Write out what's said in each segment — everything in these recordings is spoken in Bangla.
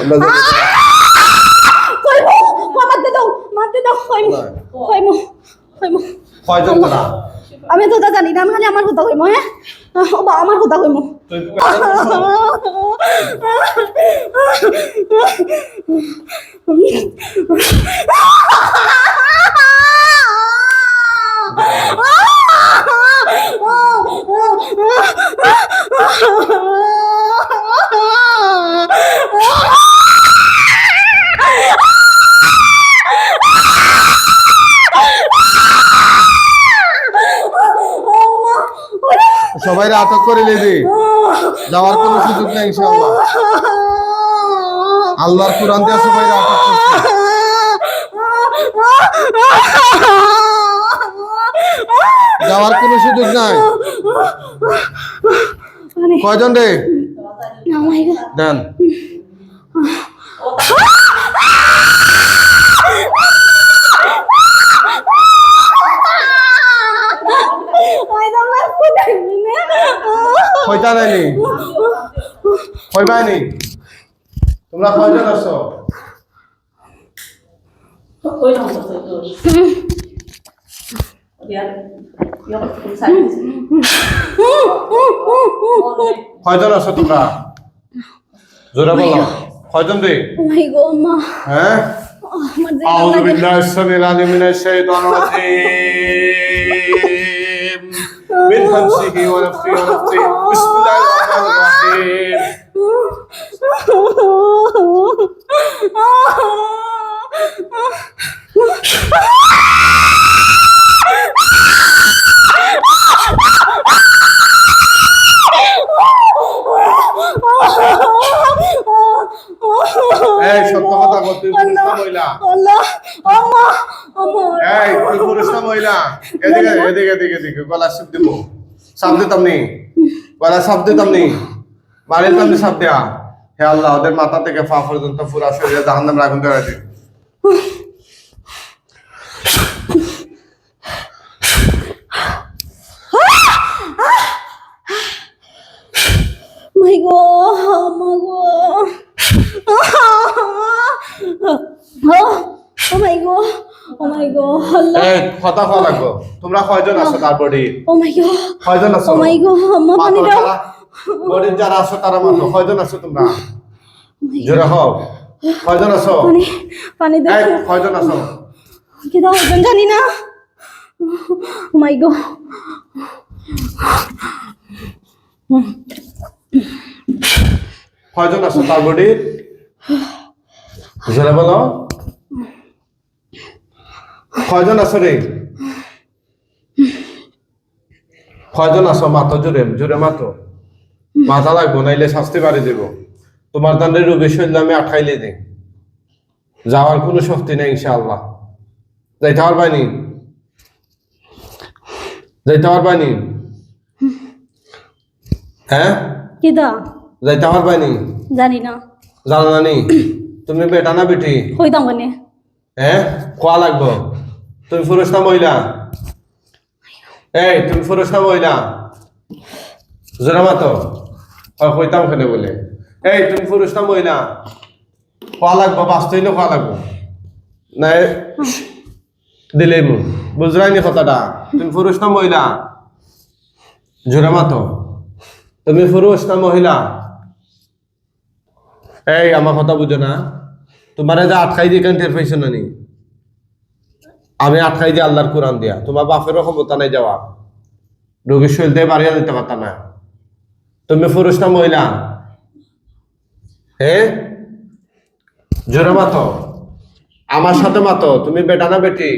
আমরা যাব। কইমু মারতে দাও মারতে দাও কইমু কইমু কইমু কয়জন তোরা? আমি তো তা জানি না আমি খালি আমার কথা কইমু? হ্যাঁ ও বা আমার কথা কইমু। আছো? সবাই আটক করে নিবি যাওয়ার কোনো সুযোগ নেই ইনশাআল্লাহ। আল্লাহর কোরআন দিয়ে সবাই আটক করছে। যাওয়ার কোনো সুযোগ নাই। কয়জন রে? দেন কয়টা নাইনি কয়বাই নি তোমরা কয়জন আছো Ôi không thật sự rồi. Đi ăn. Yo, cũng sai. কয়জন আছো তোমরা জোরে বলো কয়জন রে মাই গো মা হ্যাঁ আমার যে أعوذ بالله السميع العليم من الشيطان الرجيم With hamsiki, one of three, one of three. Bismillahirrahmanirrahim. এদিকে গলা সাপ দিব। সাপ দিতাম নি? গলা সাপ দিতাম নি? বাড়ির তামনি সাপ দেয়া। হে আল্লাহ, ওদের মাথা থেকে পা পর্যন্ত পুরা শরীরে জাহান্নাম রাখুন করে দিন ও মাই গো ও মাই গো আল্লাহ এই কথা লাগবো। তোমরা কয়জন আছো তার বডি? ও মাই গো কয়জন আছো? ও মাই গো আম্মা পানি দাও বডির যারা আছো তারা মাত্র কয়জন আছো তোমরা? জোরে হও কয়জন আছো? পানি পানি এই কয়জন আছো? কি দাও জানি না। ও মাই গো কয়জন আছো তার বডি? জোরে বলো কয়জন আছো রে? কয়জন আছো? মাত্র জোরে জোরে মাত্র। মাথা লাগবো নাইলে শাস্তি বাড়ি দেব। তোমার রোগী শরীর আমি আঠাইলে দিই। যাওয়ার কোনো শক্তি নেই ইনশাআল্লাহ। যাইতে পারবানি যাইতে পারবানি হ্যাঁ? কি দা? যাইতে পারবানি জানি না। জানো নানি তুমি বেটা না বেটি? হইতাম কেনে হ্যাঁ? কোয়া লাগবো? তুমি পুরুষ না মহিলা এই, তুমি পুরুষ না মহিলা জোরা মাতো। কইতাম কেন বলে? এই, তুমি পুরুষ না মহিলা কোয়া লাগবো বাস্তই না কোয়া লাগবো। না দিলে মু বুঝলাই নি কথাটা? তুমি পুরুষ না মহিলা জোরা মাতো। তুমি পুরুষ না মহিলা এই আমার কথা বুঝো না। তোমার যে আটকাই দিয়ে কেন টের পাইছো না নি আমি আটকাই দিয়ে আল্লাহর কোরআন দিয়া। তোমার বাপেরও ক্ষমতা নাই যাওয়া। রোগীর শরীর দিয়ে বাড়িয়ে দিতে পারতা না। তুমি পুরুষ না মহিলা? হে? জোরে মাতো। আমার সাথে মাতো। তুমি বেটা না বেটি?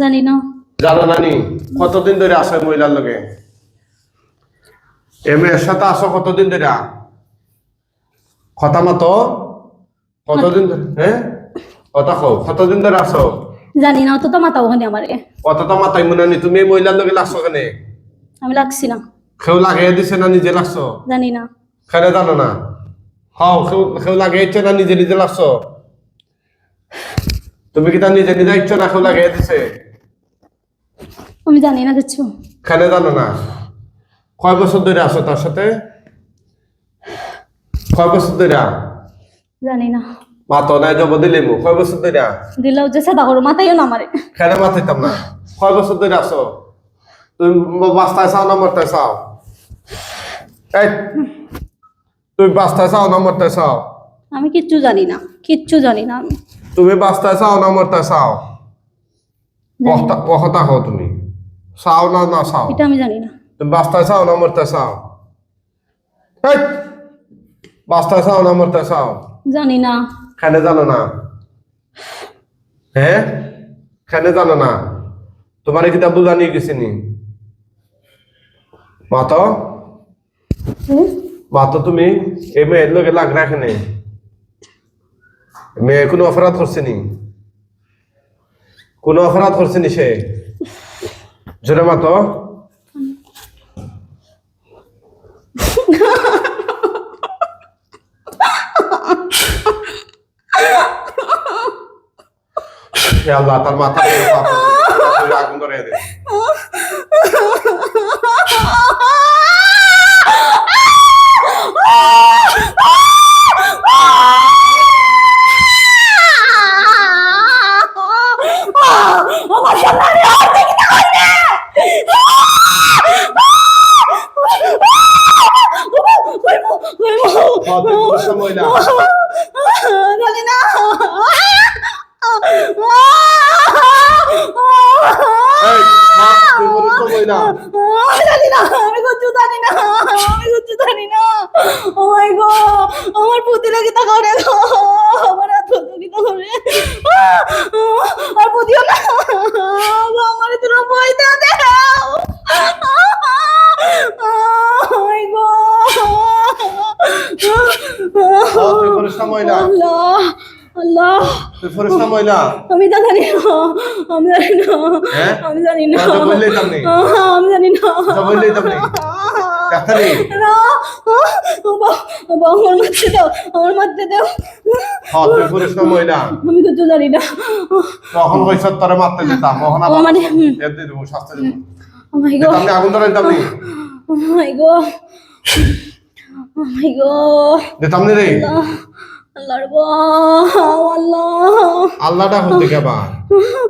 জানি না। জানো নানি কতদিন ধরে আসো মহিলার লগে? এ মেয়ের সাথে আসো কতদিন ধরে? কথা মতো। কতদিন ধরে? হ্যাঁ কথা কতদিন ধরে আসো? জানি না অত তো মাথা ওখানে আমারে। কতটা মাথায় মনে নি তুমি মহিলার লগে লাগছো কেন? আমি লাগছি না। কেউ লাগিয়ে দিছে না নিজে লাগছো? জানি না। খেলে জানো না? হও কেউ কেউ লাগিয়ে না নিজে নিজে লাগছো? তুমি কি তার নিজে নিজে ইচ্ছে না কেউ লাগিয়ে দিছে? আমি জানি না কিছু খেলে জানো না? কয় বছর ধরে আছো তার সাথে? কয় বছর ধরে? জানি না। মাতো নাই জব দিলে মু কয় বছর ধরে দিলেও যে সাদা করো মাথায়ও না মারে খেলে মাথাইতাম না। কয় বছর ধরে আছো? তুমি বাস্তায় চাও না মরতে চাও। এই তুমি বাস্তায় চাও না মরতে চাও। আমি কিচ্ছু জানি না কিচ্ছু জানি না আমি। তুমি বাস্তায় চাও না মরতে চাও কথা হও তুমি। চাও না না চাও এটা আমি জানি না। তুমি বাস্তায় চাও না মরতে চাও। এই বাস্তায় চাও না মরতে চাও। জানি না। খেলে জানো না? হ্যাঁ? খেলে জানো না? তোমার এই কিতাব বুঝা নিয়ে গেছিনি মাতো? মাত মাতো তুমি এই মেয়ের লোকে লাগ রাখেনি মেয়ে কোনো অপরাধ করছে নি? কোনো অপরাধ করছেনি সে? জোরে মাতো। হে আল্লাহ তার মাথা আগুন ধরে দে আমার সামনে আর দেখি না করবে কত সময় না জানি না এই তুই বলিস সময় না আমি জানি না আমি কিচ্ছু জানি না আমি কিচ্ছু জানি না ও মাই গো আমার পুতি লাগি তা করে গো আমার হাত লাগি তা করে আর পুতিও না আমার তোর বই দাও দাও ও মাই গো আল্লাহ। আল্লাহ তুই আমি তা জানি না। আমি জানি না। হ্যাঁ? আমি জানি না। তো বললেই তো আমি জানি না। তো বললেই তো। ডাক্তারি না। আমার মারতে দাও। আমার মারতে দাও। হ্যাঁ তুই আমি কিছু জানি না। তখন হয়েছে তোরা মারতে দিতাম মোহন ও হুম। দেবো শাস্তি দেবো। ও মাই গো আপনি আগুন ধরে দিতাম ও মাই গো আল্লাহর গো আল্লাহ। আল্লাহটা হতে কেবা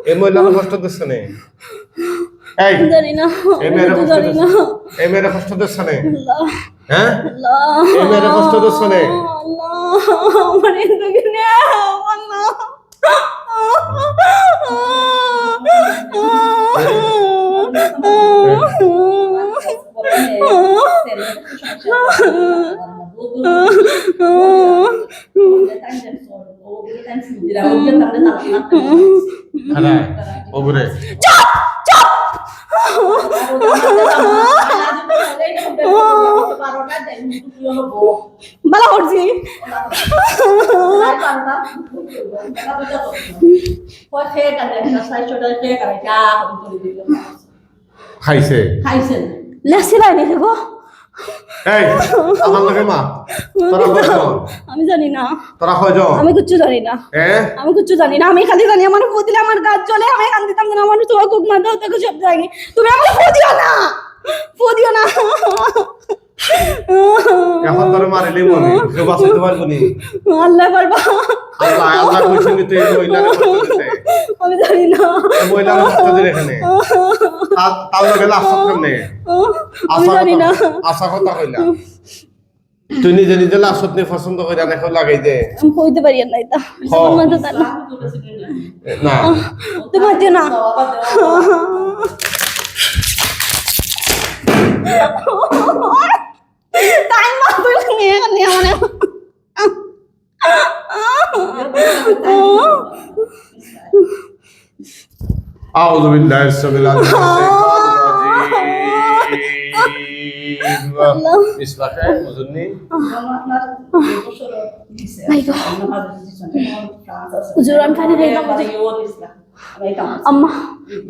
এই মহিলার কষ্ট দিচ্ছে নে। এই জানি না। এই আমি কষ্ট দিচ্ছে। এই মেয়ের কষ্ট দিচ্ছে নে। আল্লাহ হ্যাঁ? এই মেয়ের কষ্ট দিচ্ছে নে। আল্লাহ আমার এদিকে নাও আল্লাহ খারায় ওগুরে বালা করছি খাইছে খাইছেন লেসি লাইনি আমি জানি না। তোরা কয়জন আমি কিচ্ছু জানি না। আমি কিচ্ছু জানি না। আমি খালি জানি আমার ফুদিলে আমার গাছ চলে আমি দিতাম না আমার তোমার খুব মাথা হতে সব জানি। তুমি আমাকে না! ফুদিও না! এখন তোরে মারিলি মনে বাঁচাইতে পারব আল্লাহ পারবা আল্লাহ আল্লাহ কইছে নি তুই এই মহিলার আমি জানি না। এই মহিলার এখানে। তার লগে লাশ কেমনে? আমি জানি না। আশা কথা কইলা তুই নিজে নিজে লাশত নিয়ে পছন্দ করে দেখো লাগাই দে। কইতে পারি না এটা। না। না। তুমি না তাই মা তুই নিয়ে নিয়ে মানে أعوذ بالله السميع العليم من الشيطان الرجيم بسم الله وزني হুজুর, আমি পানি দিয়ে দাও, আম্মা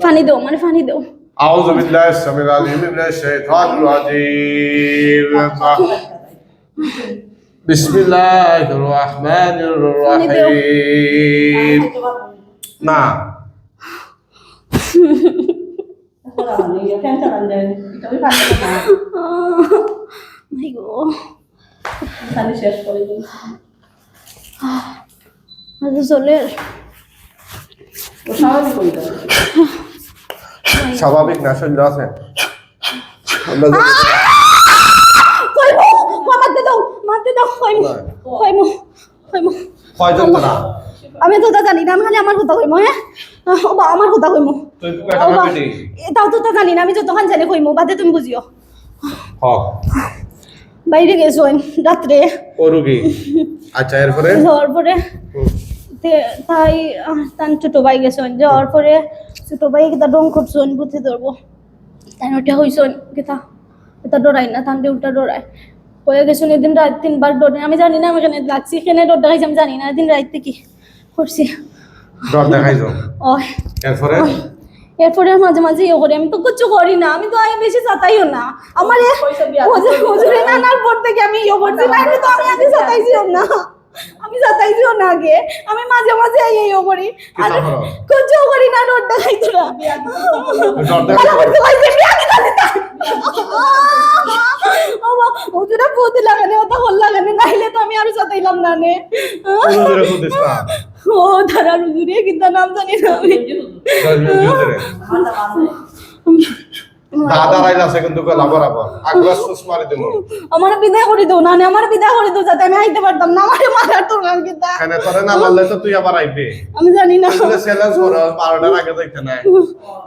পানি দাও মানে পানি দাও أعوذ بالله السميع العليم من الشيطان الرجيم بسم الله الرحمن الرحيم نعم স্বাভাবিক না শরীর আছে। আমি তো জানি না আমি খালি আমার কথা কইমো হ্যাঁ? আমার কথা কইমো। তুই ও কয়টা বা, বেটি এটাও তো তা জানি না আমি যতক্ষণ জানি কইমো বাদে তুমি বুঝিও হক। বাইরে গেছো রাত্রে ও রুগী আচ্ছা এরপরে? যাওয়ার পরে তে- তাই তার ছোট ভাই গেছেন যাওয়ার পরে ছোট ভাই কিতা ডং করছেন বুঝতে ধরবো তাই ওটা হইছেন কিতা এটা ডরাই না তান উল্টা ডরাই হয়ে গেছেন এদিন রাত তিনবার ডরে আমি জানি না আমি এখানে লাগছি এখানে ডর দেখাইছি আমি জানি না এদিন রাত কি করছি ডর দেখাইছ? ও এরপরে? এরপরে মাঝে মাঝে ইয়ে করি। আমি তো কিছু করি না। আমি তো আমি বেশি চাতাইও না। আমার হুজুর- নানার পর থেকে আমি ইয়ে করছি। না আমি তো আমি আগে চাতাইছিও না। আমি চাতাইছিও না আগে আমি মাঝে মাঝে এই ইয়ে করি। আর কিতা করি না ডর দেখাইতো না। ভালো করতে পারছি, বিয়া কি জানি না। বাবা, হুজুরে লাগানে ওটা হল লাগানে নাইলে তো আমি আরও চাতাইলাম না নে। ও তারা হুজুরে কিন্তু নাম জানি না আমি। আছে কিন্তু গলা বরাবর। আগলা সুস মারি দেবো আমার বিদায় করে দাও না আমার বিদায় করে দাও যাতে আমি আইতে পারতাম। না আমার মারার তোর গান কিতা এখানে তোরে না মারলে তো তুই আবার আইবি? আমি জানি না। চ্যালেঞ্জ করো বারোটার আগে দেখতে নাই।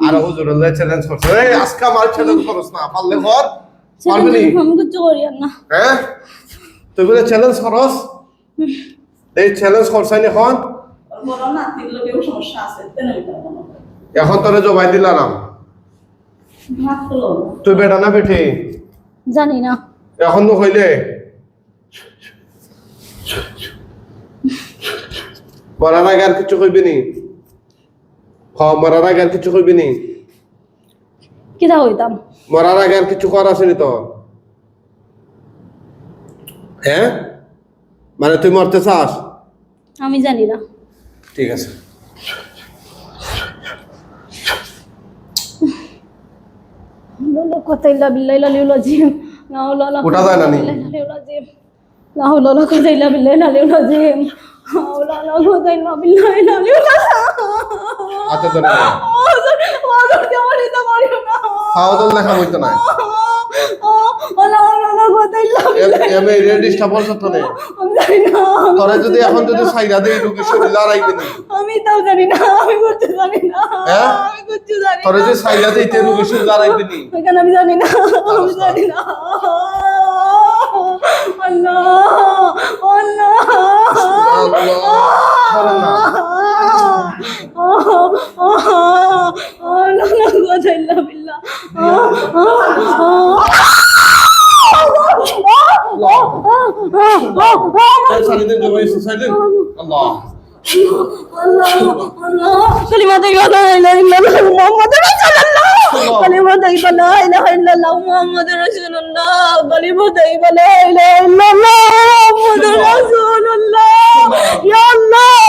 আর হুজুর চ্যালেঞ্জ করছে। এই আজকে আমার চ্যালেঞ্জ করছ না পারলে কর। পারবি নি? আমি কিচ্ছু করি না। হ্যাঁ? তুই বলে চ্যালেঞ্জ করস? এই চ্যালেঞ্জ করছাই এখন? লোকেও সমস্যা আছে এখন তোরে জবাই দিলাম। তুই বেটা না বেঠি জানি না। এখন তো হইলে? মরার আগে আর কিছু কইবি নি? হ মরার আগে আর কিছু কইবি নি? কিতা হইতাম মরার আগে আর কিছু কর আসেনি তো? হ্যাঁ মানে তুই মরতে চাস? আমি জানি না। ঠিক আছে। ললো কথাইলা বিল্লাইলা লিউলা জিম না ললো ওঠা যায় না নি? লিউলা জিম না ললো কথাইলা বিল্লাইলা লিউলা জিম ললো কথাইলা বিল্লাইলা লিউলা আচ্ছা তো না ওদের কেমন এটা করিও না তো নে আমি জানি না তোরে যদি এখন যদি সাইরা দেই রুগী শরীর লড়াইবি না আমি তাও জানি না আমি করতে জানি না হ্যাঁ? আমি করতে জানি তোরে যদি সাইরা দেই তে রুগী শরীর লড়াইবি নি এখানে আমি জানি না আমি জানি না। আল্লাহ আল্লাহ। আল্লাহ। আল্লাহ না কথা ইল্লা বিল্লাহ চাইলেন আল্লাহ। কালিমাতে লা ইলাহা ইল্লাল্লাহ মুহাম্মাদুর রাসূলুল্লাহ। কালিমাতে লা ইলাহা ইল্লাল্লাহ মুহাম্মাদুর রাসূলুল্লাহ। কালিমাতে লা ইলাহা ইল্লাল্লাহ মুহাম্মাদুর রাসূলুল্লাহ। আল্লাহ।